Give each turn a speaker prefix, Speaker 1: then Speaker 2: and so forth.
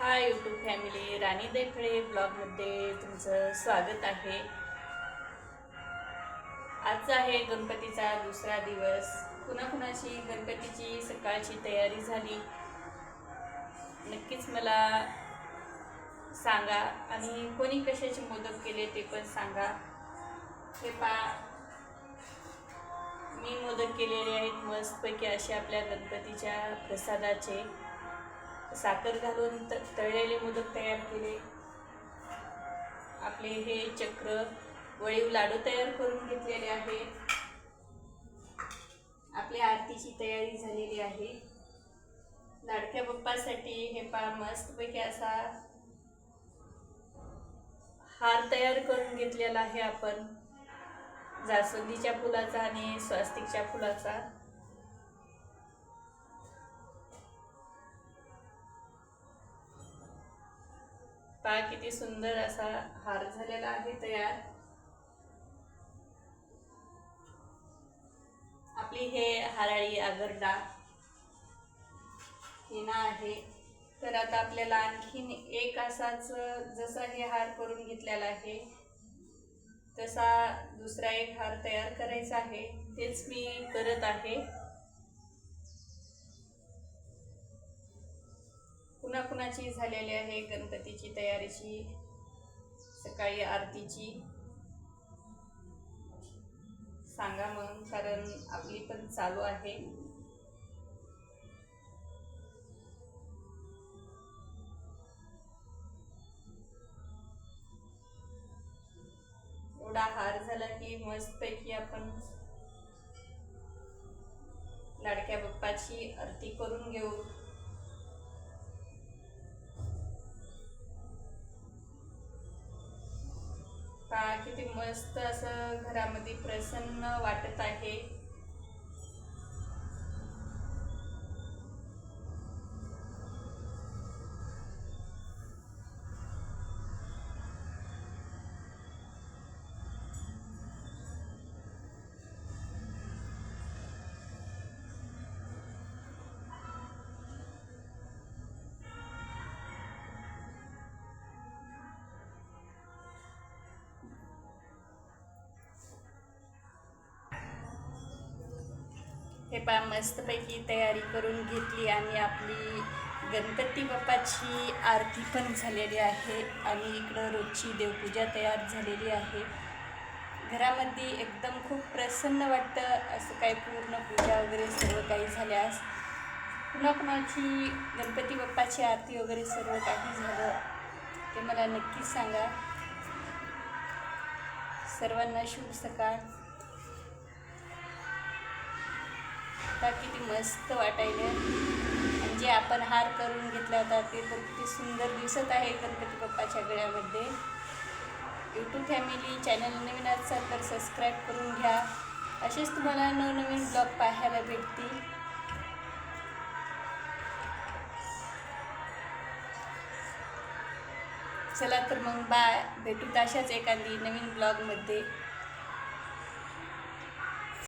Speaker 1: Hi YouTube family राणी देखळे ब्लॉगमध्ये तुमचं स्वागत आहे. आजचा आहे गणपतीचा दुसरा दिवस. कुणाकुणाची गणपतीची सकाळची तयारी झाली? नक्कीच मला सांगा. आणि कोणी कशाचे मोदक केले ते पण सांगा. हे पा मी मोदक केलेले आहेत मस्तपैकी असे आपल्या गणपतीच्या प्रसादाचे. साखर घालून त तळलेले मोदक तयार केले. आपले हे चक्र वळीव लाडू तयार करून घेतलेले आहे. आपल्या आरतीची तयारी झालेली आहे. लाडक्या बाप्पासाठी हे पा मस्तपैकी असा हार तयार करून घेतलेला आहे आपण. जास्वंदीच्या फुलाचा आणि स्वस्तिकच्या फुलाचा. पहा किती सुंदर असा हार झालेला आहे तयार. आपली हे हराळी आगरडा हिना आहे. तर आता आपल्याला आणखीन एक असाच जसा हे हार करून घेतलेला आहे तसा दुसरा एक हार तयार करायचा आहे. तेच मी करत आहे. कुणाकुणाची झालेली आहे गणपतीची तयारीची सकाळी आरतीची. सांगा मग कारण आपली पण चालू आहे. एवढा हार झाला की मस्तपैकी आपण लाडक्या बाप्पाची आरती करून घेऊ. पहा किती मस्त असं घरामध्ये प्रसन्न वाटत आहे. हे पा मस्तपैकी तयारी करून घेतली आणि आपली गणपती बाप्पाची आरती पण झालेली आहे आणि इकडं रोजची देवपूजा तयार झालेली आहे. घरामध्ये एकदम खूप प्रसन्न वाटतं असं काही पूर्ण पूजा वगैरे सर्व काही झाल्यास. पुन्हा कुणाची गणपती बाप्पाची आरती वगैरे सर्व काही झालं ते मला नक्कीच सांगा. सर्वांना शुभ सकाळ. आता किती मस्त वाटायले. आणि जे आपण हार करून घेतला होता ते पण किती सुंदर दिसत आहे गणपती बाप्पाच्या गळ्यामध्ये. यूट्यूब फॅमिली चॅनल नवीन असाल तर सबस्क्राईब करून घ्या. असेच तुम्हाला नवनवीन ब्लॉग पाहायला भेटतील. चला तर मग बाय भेटूत अशाच एखादी नवीन ब्लॉगमध्ये